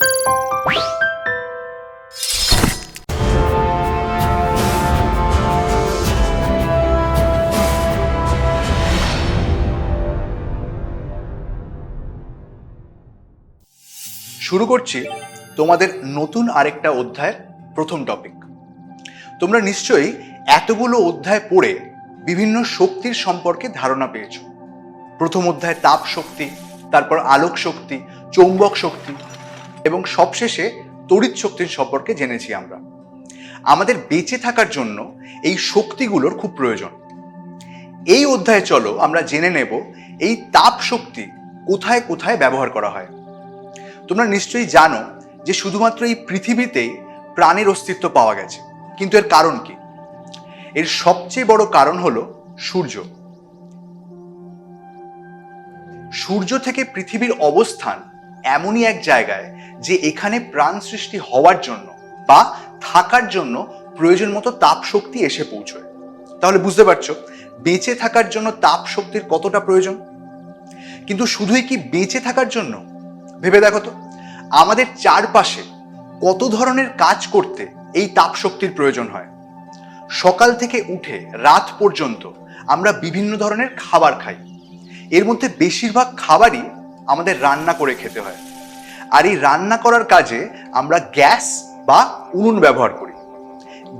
শুরু করছি তোমাদের নতুন আরেকটা অধ্যায়ের প্রথম টপিক তোমরা নিশ্চয়ই এতগুলো অধ্যায় পড়ে বিভিন্ন শক্তির সম্পর্কে ধারণা পেয়েছ। প্রথম অধ্যায় তাপ শক্তি, তারপর আলোক শক্তি, চৌম্বক শক্তি এবং সবশেষে তড়িৎ শক্তির সম্পর্কে জেনেছি আমরা। আমাদের বেঁচে থাকার জন্য এই শক্তিগুলোর খুব প্রয়োজন। এই অধ্যায়ে চলো আমরা জেনে নেব এই তাপ শক্তি কোথায় কোথায় ব্যবহার করা হয়। তোমরা নিশ্চয়ই জানো যে শুধুমাত্র এই পৃথিবীতেই প্রাণের অস্তিত্ব পাওয়া গেছে। কিন্তু এর কারণ কি? এর সবচেয়ে বড় কারণ হলো সূর্য। সূর্য থেকে পৃথিবীর অবস্থান এমনই এক জায়গায় যে এখানে প্রাণ সৃষ্টি হওয়ার জন্য বা থাকার জন্য প্রয়োজন মতো তাপ শক্তি এসে পৌঁছয়। তাহলে বুঝতে পারছ, বেঁচে থাকার জন্য তাপ শক্তির কতটা প্রয়োজন? কিন্তু শুধুই কি বেঁচে থাকার জন্য? ভেবে দেখো তো, আমাদের চারপাশে কত ধরনের কাজ করতে এই তাপ শক্তির প্রয়োজন হয়? সকাল থেকে উঠে রাত পর্যন্ত আমরা বিভিন্ন ধরনের খাবার খাই। এর মধ্যে বেশিরভাগ খাবারই আমাদের রান্না করে খেতে হয়। আর এই রান্না করার কাজে আমরা গ্যাস বা উনুন ব্যবহার করি।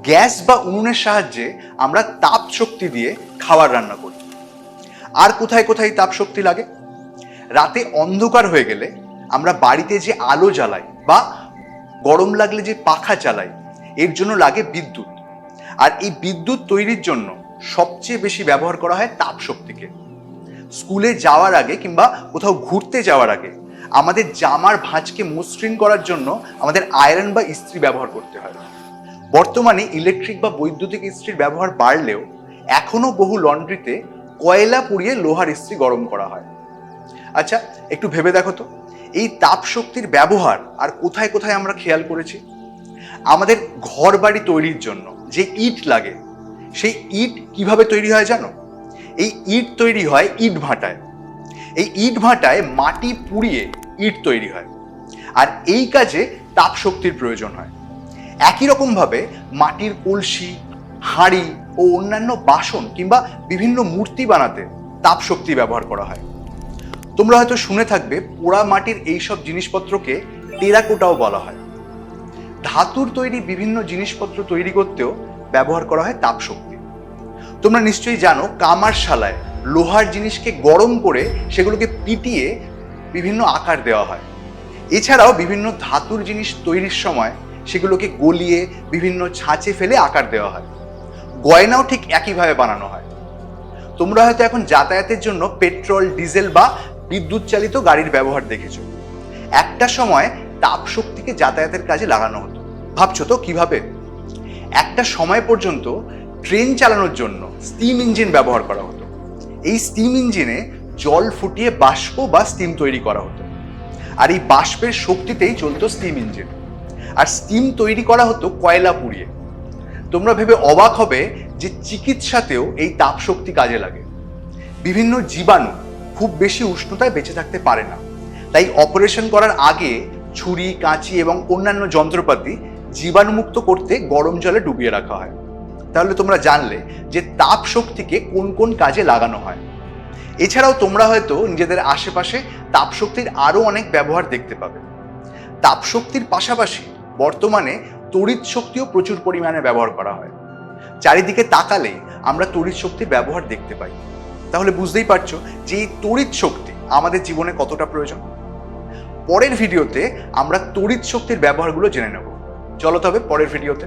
গ্যাস বা উনুনের সাহায্যে আমরা তাপ শক্তি দিয়ে খাবার রান্না করি। আর কোথায় কোথায় তাপ শক্তি লাগে? রাতে অন্ধকার হয়ে গেলে আমরা বাড়িতে যে আলো জ্বালাই বা গরম লাগলে যে পাখা চালাই, এর জন্য লাগে বিদ্যুৎ। আর এই বিদ্যুৎ তৈরির জন্য সবচেয়ে বেশি ব্যবহার করা হয় তাপ শক্তিকে। স্কুলে যাওয়ার আগে কিংবা কোথাও ঘুরতে যাওয়ার আগে আমাদের জামার ভাঁজকে মসৃণ করার জন্য আমাদের আয়রন বা ইস্ত্রি ব্যবহার করতে হয়। বর্তমানে ইলেকট্রিক বা বৈদ্যুতিক ইস্ত্রির ব্যবহার বাড়লেও এখনও বহু লন্ড্রিতে কয়লা পুড়িয়ে লোহার ইস্ত্রি গরম করা হয়। আচ্ছা একটু ভেবে দেখো তো, এই তাপ শক্তির ব্যবহার আর কোথায় কোথায় আমরা খেয়াল করেছি? আমাদের ঘর বাড়ি তৈরির জন্য যে ইট লাগে, সেই ইট কীভাবে তৈরি হয় জানো? এই ইট তৈরি হয় ইট ভাটায়। এই ইট ভাটায় মাটি পুড়িয়ে ইট তৈরি হয়। আর এই কাজে তাপ শক্তির প্রয়োজন হয়। একই রকমভাবে মাটির কলসি, হাঁড়ি ও অন্যান্য বাসন কিংবা বিভিন্ন মূর্তি বানাতে তাপ শক্তি ব্যবহার করা হয়। তোমরা হয়তো শুনে থাকবে পোড়া মাটির এইসব জিনিসপত্রকে টেরাকোটাও বলা হয়। ধাতুর তৈরি বিভিন্ন জিনিসপত্র তৈরি করতেও ব্যবহার করা হয় তাপ শক্তি। তোমরা নিশ্চয়ই জানো কামারশালায় লোহার জিনিসকে গরম করে সেগুলোকে পিটিয়ে বিভিন্ন আকার দেওয়া হয়। এছাড়াও বিভিন্ন ধাতুর জিনিস তৈরির সময় সেগুলোকে গলিয়ে বিভিন্ন ছাঁচে ফেলে আকার দেওয়া হয়। গয়নাও ঠিক একইভাবে বানানো হয়। তোমরা হয়তো এখন যাতায়াতের জন্য পেট্রোল, ডিজেল বা বিদ্যুৎ চালিত গাড়ির ব্যবহার দেখেছ। একটা সময় তাপ শক্তিকে যাতায়াতের কাজে লাগানো হতো। ভাবছ তো কীভাবে? একটা সময় পর্যন্ত ট্রেন চালানোর জন্য স্টিম ইঞ্জিন ব্যবহার করা হতো। এই স্টিম ইঞ্জিনে জল ফুটিয়ে বাষ্প বা স্টিম তৈরি করা হতো। আর এই বাষ্পের শক্তিতেই চলতো স্টিম ইঞ্জিন আর স্টিম তৈরি করা হতো কয়লা পুড়িয়ে। তোমরা ভেবে অবাক হবে যে চিকিৎসাতেও এই তাপ শক্তি কাজে লাগে। বিভিন্ন জীবাণু খুব বেশি উষ্ণতায় বেঁচে থাকতে পারে না। তাই অপারেশন করার আগে ছুরি, কাঁচি এবং অন্যান্য যন্ত্রপাতি জীবাণুমুক্ত করতে গরম জলে ডুবিয়ে রাখা হয়। তাহলে তোমরা জানলে যে তাপ শক্তিকে কোন কোন কাজে লাগানো হয়। এছাড়াও তোমরা হয়তো নিজেদের আশেপাশে তাপ শক্তির আরও অনেক ব্যবহার দেখতে পাবে। তাপ শক্তির পাশাপাশি বর্তমানে তড়িৎ শক্তিও প্রচুর পরিমাণে ব্যবহার করা হয়। চারিদিকে তাকালে আমরা তড়িৎ শক্তির ব্যবহার দেখতে পাই। তাহলে বুঝতেই পারছ যে এই তড়িৎ শক্তি আমাদের জীবনে কতটা প্রয়োজন? পরের ভিডিওতে আমরা তড়িৎ শক্তির ব্যবহারগুলো জেনে নেব। চলো তবে পরের ভিডিওতে।